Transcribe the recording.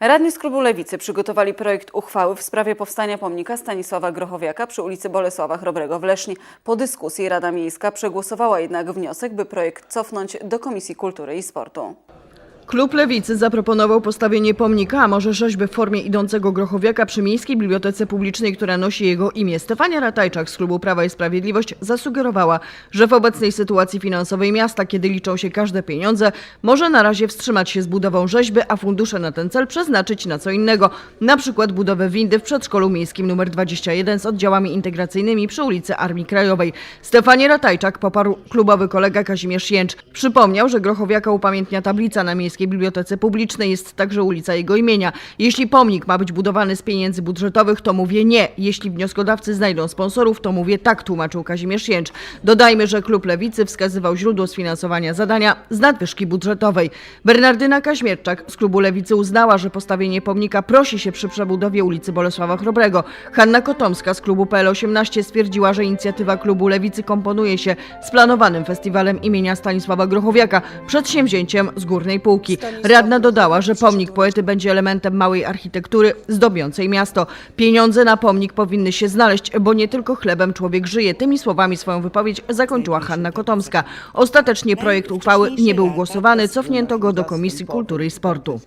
Radni z klubu Lewicy przygotowali projekt uchwały w sprawie powstania pomnika Stanisława Grochowiaka przy ulicy Bolesława Chrobrego w Lesznie. Po dyskusji Rada Miejska przegłosowała jednak wniosek, by projekt cofnąć do Komisji Kultury i Sportu. Klub Lewicy zaproponował postawienie pomnika, a może rzeźby w formie idącego Grochowiaka przy Miejskiej Bibliotece Publicznej, która nosi jego imię. Stefania Ratajczak z klubu Prawa i Sprawiedliwość zasugerowała, że w obecnej sytuacji finansowej miasta, kiedy liczą się każde pieniądze, może na razie wstrzymać się z budową rzeźby, a fundusze na ten cel przeznaczyć na co innego, na przykład budowę windy w przedszkolu miejskim nr 21 z oddziałami integracyjnymi przy ulicy Armii Krajowej. Stefanie Ratajczak poparł klubowy kolega Kazimierz Jęcz. Przypomniał, że Grochowiaka upamiętnia tablica na Miejskiej Bibliotece Publicznej, jest także ulica jego imienia. Jeśli pomnik ma być budowany z pieniędzy budżetowych, to mówię nie. Jeśli wnioskodawcy znajdą sponsorów, to mówię tak, tłumaczył Kazimierz Jęcz. Dodajmy, że klub Lewicy wskazywał źródło sfinansowania zadania z nadwyżki budżetowej. Bernardyna Kaźmierczak z klubu Lewicy uznała, że postawienie pomnika prosi się przy przebudowie ulicy Bolesława Chrobrego. Hanna Kotomska z klubu PL18 stwierdziła, że inicjatywa klubu Lewicy komponuje się z planowanym festiwalem imienia Stanisława Grochowiaka, przedsięwzięciem z Górnej Półki. Radna dodała, że pomnik poety będzie elementem małej architektury zdobiącej miasto. Pieniądze na pomnik powinny się znaleźć, bo nie tylko chlebem człowiek żyje. Tymi słowami swoją wypowiedź zakończyła Hanna Kotomska. Ostatecznie projekt uchwały nie był głosowany, cofnięto go do Komisji Kultury i Sportu.